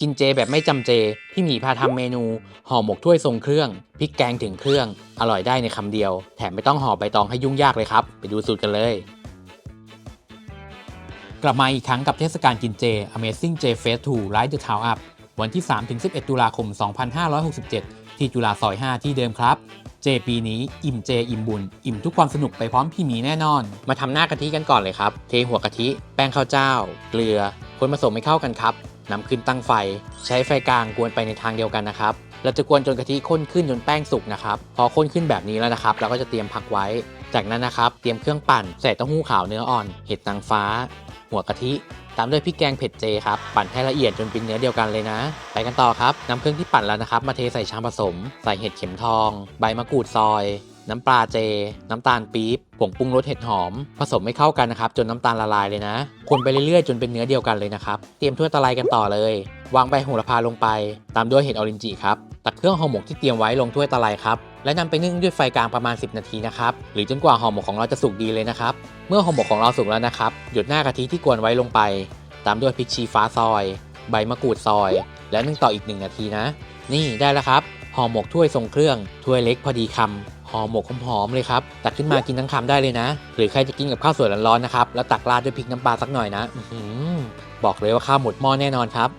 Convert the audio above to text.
กินเจแบบไม่จำเจ พี่หมีพาทำเมนู ห่อหมกถ้วยทรงเครื่องพริกแกงถึงเครื่อง อร่อยได้ในคำเดียว แถมไม่ต้องห่อใบตองให้ยุ่งยากเลยครับ ไปดูสูตรกันเลย กลับมาอีกครั้งกับเทศกาลกินเจ Amazing J Fest 2 Light the Town Up วันที่ 3-11 ตุลาคม 2567 ที่จุฬาซอย 5 ที่เดิมครับ เจปีนี้อิ่มเจอิ่มบุญ อิ่มทุกความสนุกไปพร้อมพี่หมีแน่นอน มาทำหน้ากะทิกันก่อนเลยครับ เทหัวกะทิ แป้งข้าวเจ้า เกลือ คนผสมให้เข้ากันครับนำขึ้นตั้งไฟ ใช้ไฟกลางกวนไปในทางเดียวกันนะครับเราจะกวนจนกะทิข้นขึ้นจนแป้งสุกนะครับ พอข้นขึ้นแบบนี้แล้วนะครับ เราก็จะเตรียมพักไว้ จากนั้นนะครับ เตรียมเครื่องปั่น ใส่เต้าหู้ขาวเนื้ออ่อน เห็ดนางฟ้า หัวกะทิ ตามด้วยพริกแกงเผ็ดเจครับ ปั่นให้ละเอียดจนเป็นเนื้อเดียวกันเลยนะ ไปกันต่อครับนำเครื่องที่ปั่นแล้วนะครับ มาเทใส่ชามผสม ใส่เห็ดเข็มทอง ใบมะกรูดซอย น้ำปลาเจ น้ำตาลปี๊บผงปรุงรสเห็ดหอม ผสมให้เข้ากันนะครับ จนน้ำตาลละลายเลยนะ คนไปเรื่อยๆ จนเป็นเนื้อเดียวกันเลยนะครับ เตรียมถ้วยตะไลกันต่อเลย วางใบโหระพาลงไป ตามด้วยเห็ดออรินจิครับ ตักเครื่องห่อหมกที่เตรียมไว้ลงถ้วยตะไลครับ และนำไปนึ่งด้วยไฟกลางประมาณ 10 นาทีนะครับ หรือจนกว่าห่อหมกของเราจะสุกดีเลยนะครับ เมื่อห่อหมกของเราสุกแล้วนะครับ หยดหน้ากะทิที่กวนไว้ลงไป ตามด้วยพริกชี้ฟ้าซอย ใบมะกรูดซอย แล้วนึ่งต่ออีก 1 นาทีนะ นี่ได้แล้วครับ ห่อหมกถ้วยทรงเครื่อง ถ้วยเล็กพอดีคำ ห่อหมกหอมๆเลยครับตักขึ้นมากินทั้งคำได้เลยนะ หรือใครจะกินกับข้าวสวยร้อนๆนะครับแล้วตักราดด้วยพริกน้ำปลาสักหน่อยนะบอกเลยว่าข้าวหมดหม้อแน่นอนครับ